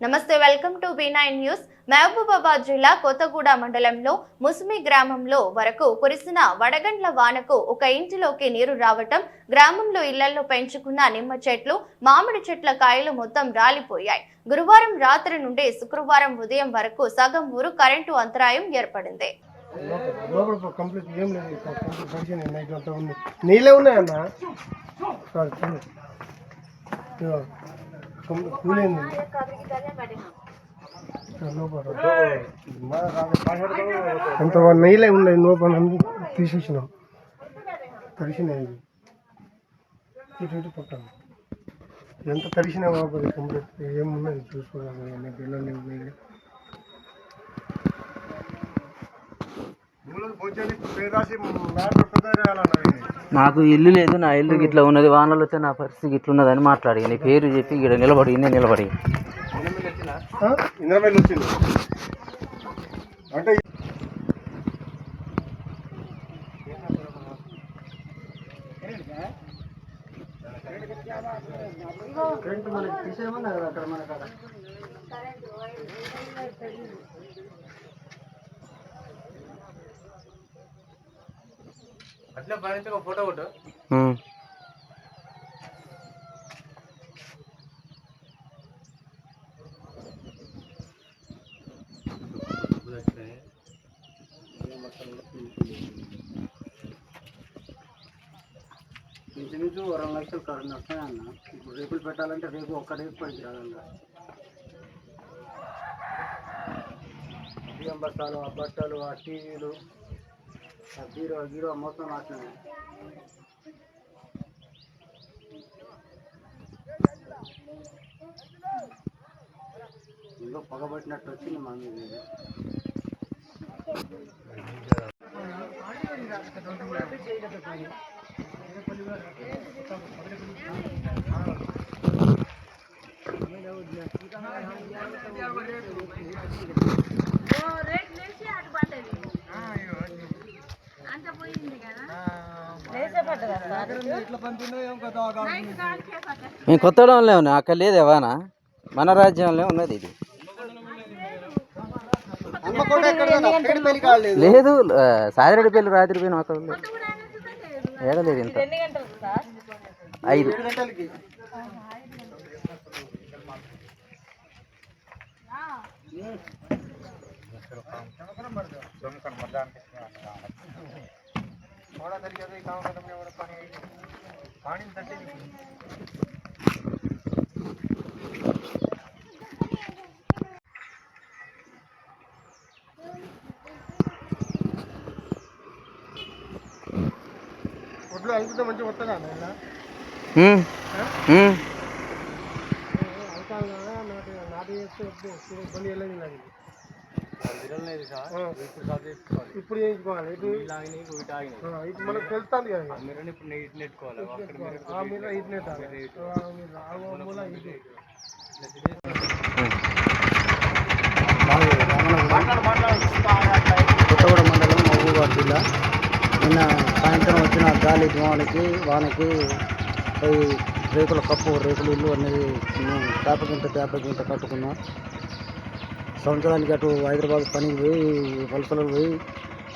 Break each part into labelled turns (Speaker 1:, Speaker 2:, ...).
Speaker 1: నమస్తే welcome to B nine news. Mahabubabad జిల్లా కొత్తగూడ మండలంలో ముస్మి గ్రామంలో వరకు కురిసిన వడగండ్ల వానకు ఒక ఇంటిలోకి నీరు రావటం గ్రామంలో ఇళ్ళలో పెంచుకున్న నిమ్మ చెట్లు మామిడి చెట్ల కాయలు మొత్తం రాలిపోయాయి. గురువారం రాత్రి నుండి శుక్రవారం ఉదయం వరకు సగం ఊరు కరెంటు అంతరాయం ఏర్పడింది.
Speaker 2: నీళ్ళే ఉన్నాయన్నా? కూలింది ఇక్కడ లోపల అంత ఉన్నాయి లోపల తీసేసినాం. తడిసినాయి ఇవి. ఇటు ఇటు పట్టాను ఎంత తడిసినా బాబు కంప్లీట్ ఏమున్నది చూసుకోవాలి పిల్లలు ఉన్నాయి
Speaker 3: నాకు ఇల్లు లేదు నా ఇల్లు గిట్లా ఉన్నది వానలు వస్తే నా పరిస్థితి గిట్ల ఉన్నదని మాట్లాడి. నీ పేరు చెప్పి ఇక్కడ నిలబడి ఇన్నే నిలబడి.
Speaker 2: అంటే
Speaker 3: ఉం.
Speaker 4: ఇంచుమించు రెండు లక్షలు కరెంట్ వస్తాయి అన్న. ఇప్పుడు రేపులు పెట్టాలంటే రేపు ఒక్క రేపు పడికి రాదన్న బియ్యం బస్తాలు ఆ బట్టలు ఆ టీవీలు ఆ బీరో మొత్తం నాశనమే ఇంకో పగబట్టినట్టు వచ్చింది మా మీద Thank you.
Speaker 3: మేము కొత్తగూడెంలో ఉన్నాం అక్కడ లేదు వాన. మన రాజ్యంలో ఉన్నది ఇది. లేదు సాయిరెడ్డి పెళ్ళి రాత్రి పోయిన అక్కడ ఉంది. ఏడలేదు ఇంత. ఐదు.
Speaker 2: ఒడ్లు అలుకుతే మంచిగా వస్తుందా నాయన
Speaker 3: ఉం. ఉం.
Speaker 2: అలకాలి కదా నాటి నాటి చేస్తే వద్దు ఇప్పుడు ఇబ్బంది వెళ్ళదు నాకు ఇప్పుడు చేయించుకోవాలి. ఇటు ఇటు మనకు తెలుస్తుంది కదా. ఆ మీరు ఇటు నెట్టాలి. ఆ మీరు ఆ మూల
Speaker 4: కొత్తగూడ మండలం మహబూబాబాద్ జిల్లా నిన్న సాయంత్రం వచ్చిన గాలి దుమాలకి వానకి రేకుల కప్పు రేకులు ఇల్లు అనేది మేము తేపకింత తేపకింత కట్టుకున్నాం. సంవత్సరానికి అటు హైదరాబాద్ పనికి పోయి వలసలకు పోయి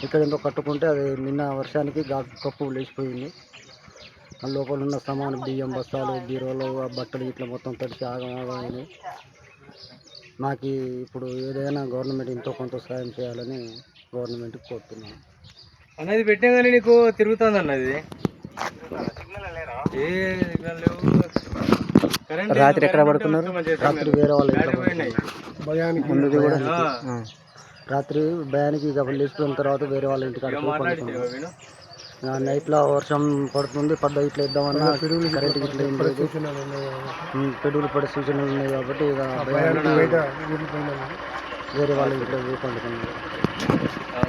Speaker 4: ఇక్కడ ఎంతో కట్టుకుంటే అది నిన్న వర్షానికి గా కప్పు లేచిపోయింది. లోపల ఉన్న సామాను బియ్యం బస్తాలు బీరోలు ఆ బట్టలు ఇట్లా మొత్తం తడిచి ఆగం నాకు ఇప్పుడు ఏదైనా గవర్నమెంట్ ఎంతో కొంత సాయం చేయాలని గవర్నమెంట్కి కోరుతున్నాను.
Speaker 3: అన్నది కానీ నీకు తిరుగుతుంది అన్నది. ఏ సిగ్నల్ లేవు
Speaker 4: రాత్రి ఎక్కడ పడుకున్నారు? రాత్రి వేరే వాళ్ళ.
Speaker 2: భయానికి
Speaker 4: ముందుది కూడా. రాత్రి భయానికి ఇక లేచిపోయిన తర్వాత వేరే వాళ్ళ ఇంటికి నైట్లో వర్షం పడుతుంది పడ్డ ఇట్లా ఇద్దామన్నా కరెంట్ ఇట్లా. ఉమ్, పెట్టుబడి పడే సూచనలు ఉన్నాయి కాబట్టి ఇక వేరే వాళ్ళ ఇంట్లో పండుకున్నారు